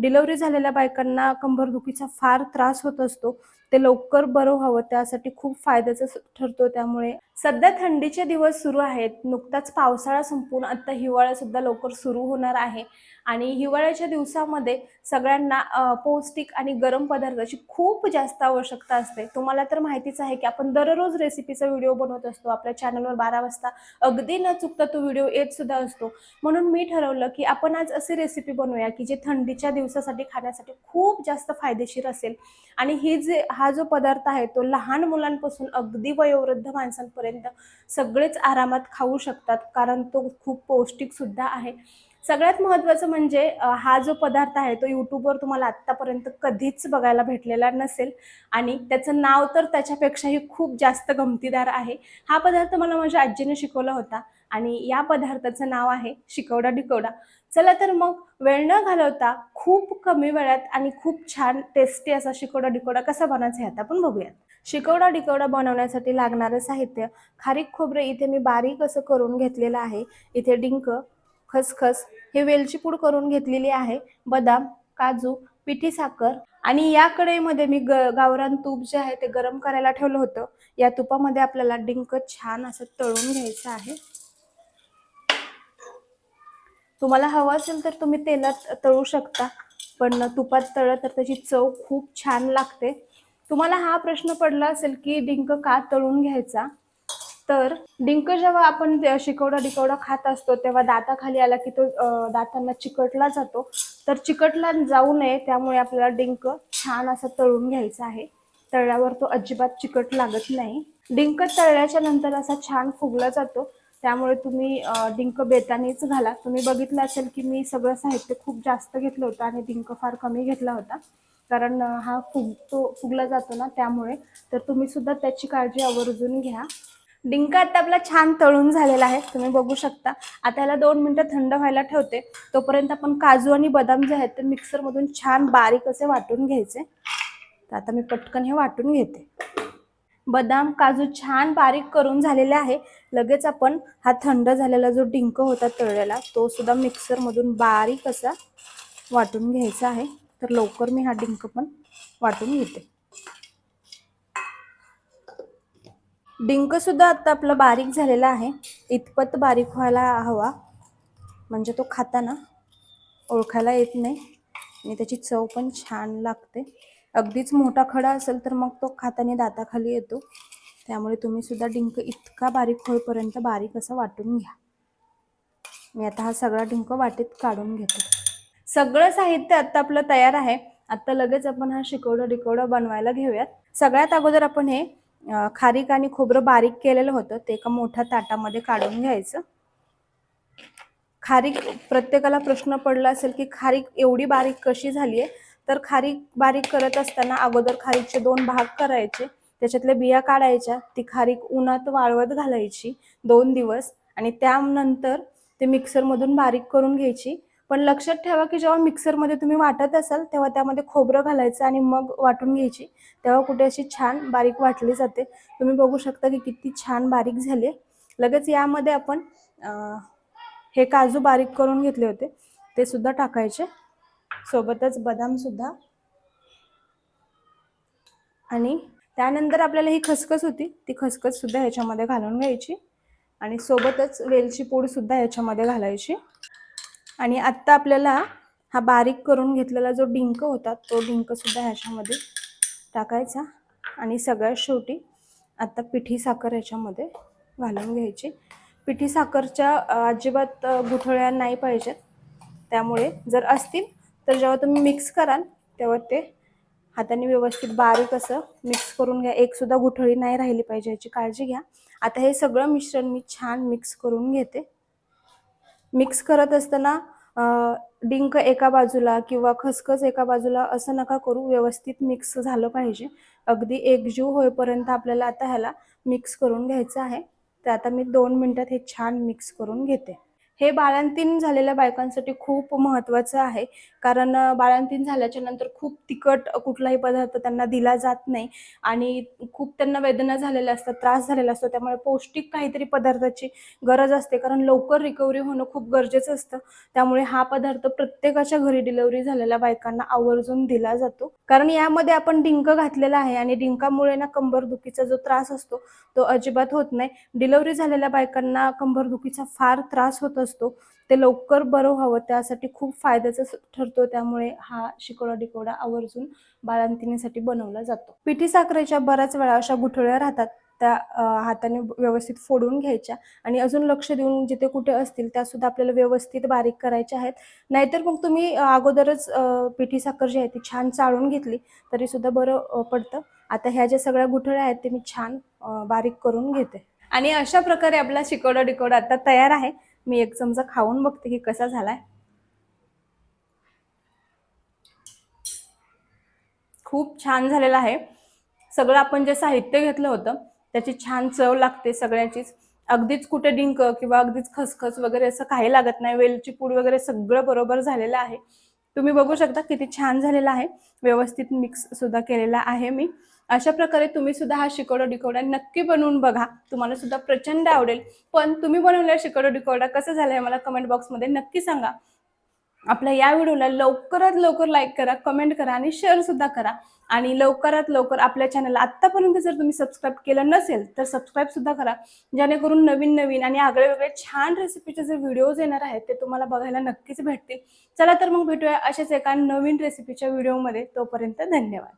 Delivery झालेल्या बायकांना कंबरदुखीचा फार त्रास होत असतो. ते लवकर बरं व्हावं त्यासाठी खूप फायद्याचं ठरतो त्यामुळे. सध्या थंडीचे दिवस सुरू आहेत. नुकताच पावसाळा संपून आता हिवाळासुद्धा लवकर सुरू होणार आहे. आणि हिवाळ्याच्या दिवसामध्ये सगळ्यांना पौष्टिक आणि गरम पदार्थाची खूप जास्त आवश्यकता असते. तुम्हाला तर माहितीच आहे की आपण दररोज रेसिपीचा व्हिडिओ बनवत असतो. आपल्या चॅनलवर बारा वाजता अगदी न चुकता तो व्हिडिओ येत सुद्धा असतो. म्हणून मी ठरवलं की आपण आज अशी रेसिपी बनवूया की जे थंडीच्या दिवसासाठी खाण्यासाठी खूप जास्त फायदेशीर असेल. आणि ही जे हा जो पदार्थ आहे तो लहान मुलांपासून अगदी वयोवृद्ध माणसांपर्यंत सगळेच आरामात खाऊ शकतात कारण तो खूप पौष्टिकसुद्धा आहे. सगळ्यात महत्त्वाचं म्हणजे हा जो पदार्थ आहे तो यूट्यूबवर तुम्हाला आत्तापर्यंत कधीच बघायला भेटलेला नसेल आणि त्याचं नाव तर त्याच्यापेक्षाही खूप जास्त गमतीदार आहे. हा पदार्थ मला माझ्या आजीने शिकवला होता. आणि या पदार्थाचं नाव आहे शिकवडा डिकवडा चला तर मग वेळ न घालवता खूप कमी वेळात आणि खूप छान टेस्टी असा शिकवडा डिकोडा कसा बनवायचा आहे आता आपण बघूयात. शिकवडा डिकवडा बनवण्यासाठी लागणारं साहित्य खारीक खोबरं इथे मी बारीक असं करून घेतलेलं आहे. इथे डिंक खसखस हे वेलची पूड करून घेतलेली आहे. बदाम काजू पिठी साखर आणि या कढईमध्ये मी ग गावरान तूप जे आहे ते गरम करायला ठेवलं होतं. या तुपामध्ये आपल्याला डिंक छान असं तळून घ्यायचं आहे. तुम्हाला हवं असेल तर तुम्ही तेलात तळू शकता पण तुपात तळलं तर त्याची चव खूप छान लागते. तुम्हाला हा प्रश्न पडला असेल की डिंक का तळून घ्यायचा? तर डिंक जेव्हा आपण शिकवडा डिकवडा खात असतो तेव्हा दाताखाली आला की तो दातांना चिकटला जातो. तर चिकटला जाऊ नये त्यामुळे आपल्याला डिंक छान असा तळून घ्यायचा आहे. तळल्यावर तो अजिबात चिकट लागत नाही. डिंक तळल्याच्या नंतर असा छान फुगला जातो. त्यामुळे तुम्ही डिंक बेतानीच घाला. तुम्ही बघितलं असेल की मी सगळं साहित्य खूप जास्त घेतलं होतं आणि डिंक फार कमी घेतला होता. कारण हा हा फुगतो फुगला जातो ना त्यामुळे. तर तुम्ही सुद्धा त्याची काळजी आवर्जून घ्या. डिंक आता आपला छान तळून झालेला आहे. तुम्ही बघू शकता. आता याला दोन मिनटं थंड व्हायला ठेवते. तोपर्यंत आपण काजू आणि बदाम जे आहेत ते मिक्सरमधून छान बारीक असे वाटून घ्यायचे. तर आता मी पटकन हे वाटून घेते. बदाम काजू छान बारीक करून झालेले आहे. लगेच आपण हा थंड झालेला जो डिंक होता तळलेला तो सुद्धा मिक्सरमधून बारीक असा वाटून घ्यायचा आहे. तर लवकर मी हा डिंक पण वाटून घेते. डिंक सुद्धा आता आपला बारीक झालेला आहे. इतपत बारीक व्हायला हवा. म्हणजे तो खाताना ओळखायला येत नाही. आणि त्याची चव पण छान लागते. अगदीच मोठा खडा असेल तर मग तो खाताने दाताखाली येतो. त्यामुळे तुम्ही सुद्धा डिंक इतका बारीक होईपर्यंत बारीक असं वाटून घ्या. मी आता हा सगळा डिंक वाटीत काढून घेतो. सगळं साहित्य आता आपलं तयार आहे. आता लगेच आपण हा शिकवडं डिकवडं बनवायला घेऊयात. सगळ्यात अगोदर आपण हे खारीक आणि खोबरं बारीक केलेलं होतं. ते एका मोठ्या ताटामध्ये काढून घ्यायचं. खारीक प्रत्येकाला प्रश्न पडला असेल की खारीक एवढी बारीक कशी झाली आहे तर खारीक बारीक करत असताना अगोदर खारीकचे दोन भाग करायचे. त्याच्यातल्या बिया काढायच्या. ती खारीक उन्हात वाळवत घालायची दोन दिवस. आणि त्यानंतर ते मिक्सरमधून बारीक करून घ्यायची. पण लक्षात ठेवा की जेव्हा मिक्सरमध्ये तुम्ही वाटत असाल तेव्हा त्यामध्ये खोबरं घालायचं आणि मग वाटून घ्यायची. तेव्हा कुठे अशी छान बारीक वाटली जाते. तुम्ही बघू शकता की किती छान बारीक झाली लगेच यामध्ये आपण हे काजू बारीक करून घेतले होते. ते सुद्धा टाकायचे. सोबतच बदाम सुद्धा. आणि त्यानंतर आपल्याला ही खसखस होती ती खसखस सुद्धा ह्याच्यामध्ये घालून घ्यायची. आणि सोबतच वेलची पूड सुद्धा ह्याच्यामध्ये घालायची. आणि आत्ता आपल्याला हा बारीक करून घेतलेला जो डिंक होता तो डिंक सुद्धा ह्याच्यामध्ये टाकायचा. आणि सगळ्यात शेवटी आत्ता पिठी साखर ह्याच्यामध्ये घालून घ्यायची. पिठी साखरच्या अजिबात गुठळ्या नाही पाहिजेत. त्यामुळे जर असतील तर जेव्हा तुम्ही मिक्स कराल तेव्हा ते हाताने व्यवस्थित बारीक असं मिक्स करून घ्या. एक सुद्धा गुठळी नाही राहिली पाहिजे याची काळजी घ्या. आता हे सगळं मिश्रण मी छान मिक्स करून घेते. मिक्स करत असताना डिंक एका बाजूला किंवा खसखस एका बाजूला असं नका करू. व्यवस्थित मिक्स झालं पाहिजे. अगदी एकजीव होईपर्यंत आपल्याला आता ह्याला मिक्स करून घ्यायचं आहे. तर आता मी दोन मिनटात हे छान मिक्स करून घेते. हे बाळंतीण झालेल्या बायकांसाठी खूप महत्त्वाचं आहे. कारण बाळंतीण झाल्याच्यानंतर खूप तिखट कुठलाही पदार्थ त्यांना दिला जात नाही आणि खूप त्यांना वेदना झालेल्या असतात त्रास झालेला असतो. त्यामुळे पौष्टिक काहीतरी पदार्थाची गरज असते. कारण लवकर रिकव्हरी होणं खूप गरजेचं असतं. त्यामुळे हा पदार्थ प्रत्येकाच्या घरी डिलिव्हरी झालेल्या बायकांना आवर्जून दिला जातो. कारण यामध्ये आपण डिंक घातलेला आहे आणि डिंकामुळे ना कंबरदुखीचा जो त्रास असतो तो अजिबात होत नाही. डिलिव्हरी झालेल्या बायकांना कंबरदुखीचा फार त्रास होत असतो. ते लवकर बरं व्हावं त्यासाठी खूप फायद्याचं ठरतो. त्यामुळे हा शिकोडा डिकोडा आवर्जून बाळंतिणीसाठी बनवला जातो. पिठी साखरेच्या बऱ्याच वेळा अशा गुठळ्या राहतात त्या हाताने व्यवस्थित फोडून घ्यायच्या आणि अजून लक्ष देऊन जिथे कुठे असतील त्या सुद्धा आपल्याला व्यवस्थित बारीक करायच्या आहेत. नाहीतर मग तुम्ही अगोदरच पिठी साखर जी आहे ती छान चाळून घेतली तरी सुद्धा बरं पडतं. आता ह्या ज्या सगळ्या गुठळ्या आहेत ते मी छान बारीक करून घेते. आणि अशा प्रकारे आपला शिकोडा डिकोडा आता तयार आहे. मी एक चमचा खाऊन बघते की कसा झालाय. खूप छान झालेला आहे. सगळं आपण जे साहित्य घेतलं होतं त्याची छान चव लागते सगळ्याचीच. अगदीच कुठे डिंक किंवा अगदीच खसखस वगैरे असं काही लागत नाही. वेलची पूड वगैरे सगळं बरोबर झालेलं आहे. तुम्ही बघू शकता किती छान झालेलं आहे. व्यवस्थित मिक्स सुद्धा केलेला आहे मी. अशा प्रकारे तुम्ही सुद्धा हा शिकोडा डिकोडा नक्की बनवून बघा. तुम्हाला सुद्धा प्रचंड आवडेल. पण तुम्ही बनवलेला शिकोडा डिकोडा कसं झालं आहे मला कमेंट बॉक्समध्ये नक्की सांगा. आपल्या या व्हिडिओला लवकरात लवकर लाईक करा कमेंट करा आणि शेअर सुद्धा करा. आणि लवकरात लवकर आपल्या चॅनलला आत्तापर्यंत जर तुम्ही सबस्क्राईब केलं नसेल तर सबस्क्राईब सुद्धा करा. जेणेकरून नवीन नवीन आणि आगळे वेगळे छान रेसिपीचे जे व्हिडिओज येणार आहेत ते तुम्हाला बघायला नक्कीच भेटतील. चला तर मग भेटूया अशाच एका नवीन रेसिपीच्या व्हिडिओमध्ये तोपर्यंत धन्यवाद.